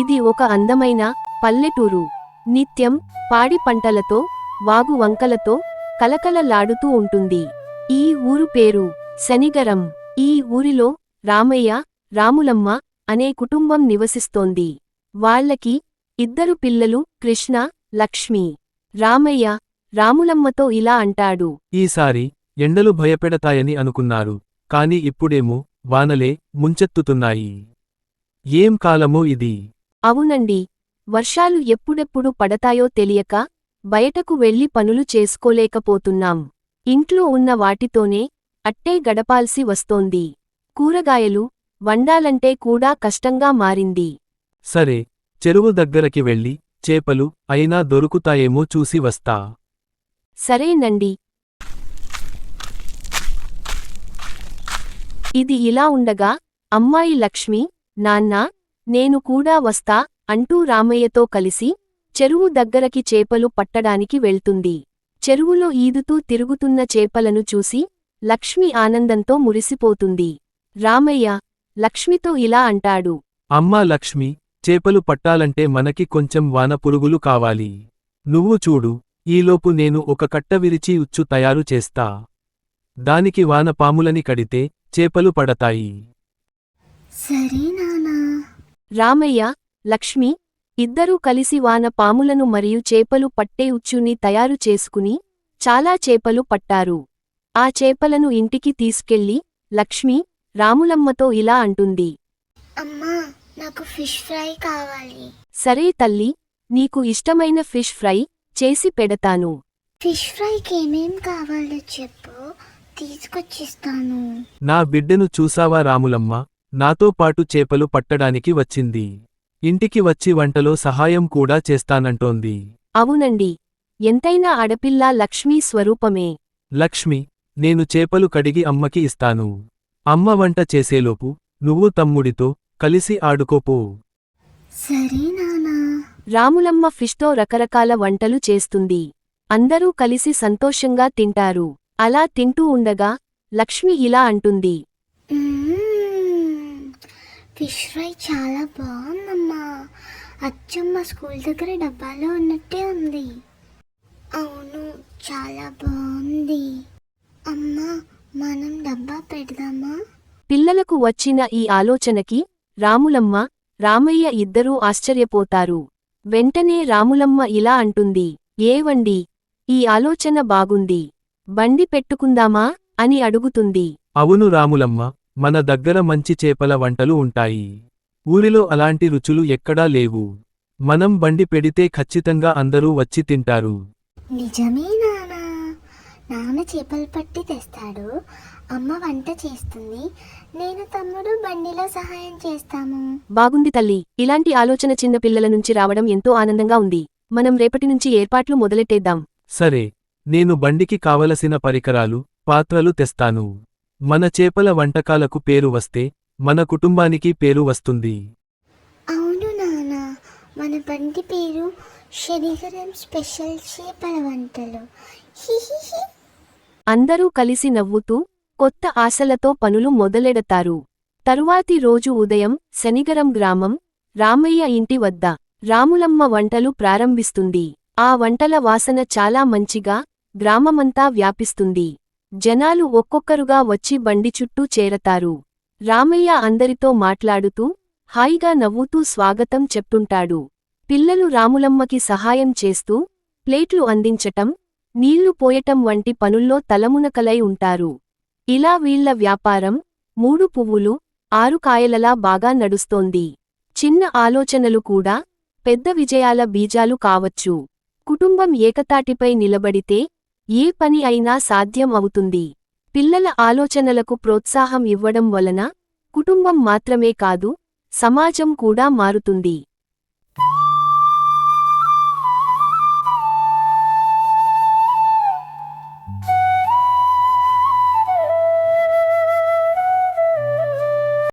ఇది ఒక అందమైన పల్లెటూరు. నిత్యం పాడి పంటలతో వాగు వంకలతో కలకలలాడుతూ ఉంటుంది. ఈ ఊరు పేరు శనిగరం. ఈ ఊరిలో రామయ్య రాములమ్మ అనే కుటుంబం నివసిస్తోంది. వాళ్ళకి ఇద్దరు పిల్లలు కృష్ణ లక్ష్మి. రామయ్య రాములమ్మతో ఇలా అంటాడు. ఈసారి ఎండలు భయపెడతాయని అనుకున్నారు. కాని ఇప్పుడేమో వానలే ముంచెత్తుతున్నాయి. ఏం కాలమో ఇది? అవునండి వర్షాలు ఎప్పుడెప్పుడు పడతాయో తెలియక బయటకు వెళ్ళి పనులు చేసుకోలేకపోతున్నాం. ఇంట్లో ఉన్న వాటితోనే అట్టే గడపాల్సి వస్తోంది. కూరగాయలు వండాలంటే కూడా కష్టంగా మారింది. సరే చెరువు దగ్గరకి వెళ్ళి చేపలు అయినా దొరుకుతాయేమో చూసి వస్తా. సరేనండి. ఇది ఇలా ఉండగా అమ్మాయి లక్ష్మి నాన్నా నేను కూడా వస్తా అంటూ రామయ్యతో కలిసి చెరువు దగ్గరకి చేపలు పట్టడానికి వెళ్తుంది. చెరువులో ఈదుతూ తిరుగుతున్న చేపలను చూసి లక్ష్మి ఆనందంతో మురిసిపోతుంది. రామయ్య లక్ష్మితో ఇలా అంటాడు. అమ్మా లక్ష్మి చేపలు పట్టాలంటే మనకి కొంచెం వాన పురుగులు కావాలి. నువ్వు చూడు ఈలోపు నేను ఒక కట్ట విరిచి ఉచ్చు తయారు చేస్తా. దానికి వాన పాములని కడితే చేపలు పడతాయి. సరే నానా. రామయ్య లక్ష్మి ఇద్దరూ కలిసి వాన పాములను మరియు చేపలు పట్టే ఉచ్చుని తయారు చేసుకుని చాలా చేపలు పట్టారు. ఆ చేపలను ఇంటికి తీసుకెళ్ళి లక్ష్మి రాములమ్మతో ఇలా అంటుంది. అమ్మా నాకు ఫిష్ ఫ్రై కావాలి. సరే తల్లి నీకు ఇష్టమైన ఫిష్ ఫ్రై చేసి పెడతాను. ఫిష్ ఫ్రైకి ఏమేం కావాలో చెప్పు తీసుకొచ్చిస్తాను. నా బిడ్డను చూసావా రాములమ్మ? నాతో పాటు చేపలు పట్టడానికి వచ్చింది. ఇంటికి వచ్చి వంటలో సహాయం కూడా చేస్తానంటోంది. అవునండి. ఎంతైనా ఆడపిల్ల లక్ష్మీ స్వరూపమే. లక్ష్మి నేను చేపలు కడిగి అమ్మకి ఇస్తాను. అమ్మ వంట చేసేలోపు నువ్వు తమ్ముడితో కలిసి ఆడుకోపో. రాములమ్మ ఫిష్తో రకరకాల వంటలు చేస్తుంది. అందరూ కలిసి సంతోషంగా తింటారు. అలా తింటూ ఉండగా లక్ష్మి ఇలా అంటుంది. ఫిష్ ఫ్రై చాలా బాగుందమ్మా. అచ్చమ్మ స్కూల్ దగ్గర డబ్బాలో ఉన్నట్టే ఉంది. అవును చాలా బాగుంది. అమ్మా మనం డబ్బా పెడదామా? పిల్లలకు వచ్చిన ఈ ఆలోచనకి రాములమ్మ రామయ్య ఇద్దరూ ఆశ్చర్యపోతారు. వెంటనే రాములమ్మ ఇలా అంటుంది ఏవండి ఈ ఆలోచన బాగుంది. బండి పెట్టుకుందామా? అని అడుగుతుంది. అవును రాములమ్మ మన దగ్గర మంచి చేపల వంటలు ఉంటాయి. ఊరిలో అలాంటి రుచులు ఎక్కడా లేవు. మనం బండి పెడితే ఖచ్చితంగా అందరూ వచ్చి తింటారు. నిజమే నానా. నాన్న చేపలు పట్టి తెస్తాడు. అమ్మ వంట చేస్తుంది. నేను తమ్ముడు బండిలో సహాయం చేస్తాము. బాగుంది తల్లి. ఇలాంటి ఆలోచన చిన్న పిల్లల నుంచి రావడం ఎంతో ఆనందంగా ఉంది. మనం రేపటి నుంచి ఏర్పాట్లు మొదలెట్టేద్దాం. సరే నేను బండికి కావలసిన పరికరాలు పాత్రలు తెస్తాను. మన చేపల వంటకాలకు పేరు వస్తే మన కుటుంబానికి పేరు వస్తుంది. అవును నాన్న మన బండి పేరు శనిగరం స్పెషల్ చేపల వంటలు. హిహిహి అందరూ కలిసి నవ్వుతూ కొత్త ఆశలతో పనులు మొదలెడతారు. తరువాతి రోజు ఉదయం శనిగరం గ్రామం రామయ్య ఇంటి వద్ద రాములమ్మ వంటలు ప్రారంభిస్తుంది. ఆ వంటల వాసన చాలా మంచిగా గ్రామమంతా వ్యాపిస్తుంది. జనాలు ఒక్కొక్కరుగా వచ్చి బండి చుట్టూ చేరతారు. రామయ్య అందరితో మాట్లాడుతూ హాయిగా నవ్వుతూ స్వాగతం చెప్తుంటాడు. పిల్లలు రాములమ్మకి సహాయం చేస్తూ ప్లేట్లు అందించటం నీళ్ళు పోయటం వంటి పనుల్లో తలమునకలై ఉంటారు. ఇలా వీళ్ళ వ్యాపారం మూడు పువ్వులు ఆరు కాయలలా బాగా నడుస్తోంది. చిన్న ఆలోచనలు కూడా పెద్ద విజయాల బీజాలు కావచ్చు. కుటుంబం ఏకతాటిపై నిలబడితే ఏ పని అయినా సాధ్యం అవుతుంది. పిల్లల ఆలోచనలకు ప్రోత్సాహం ఇవ్వడం వలన కుటుంబం మాత్రమే కాదు సమాజం కూడా మారుతుంది.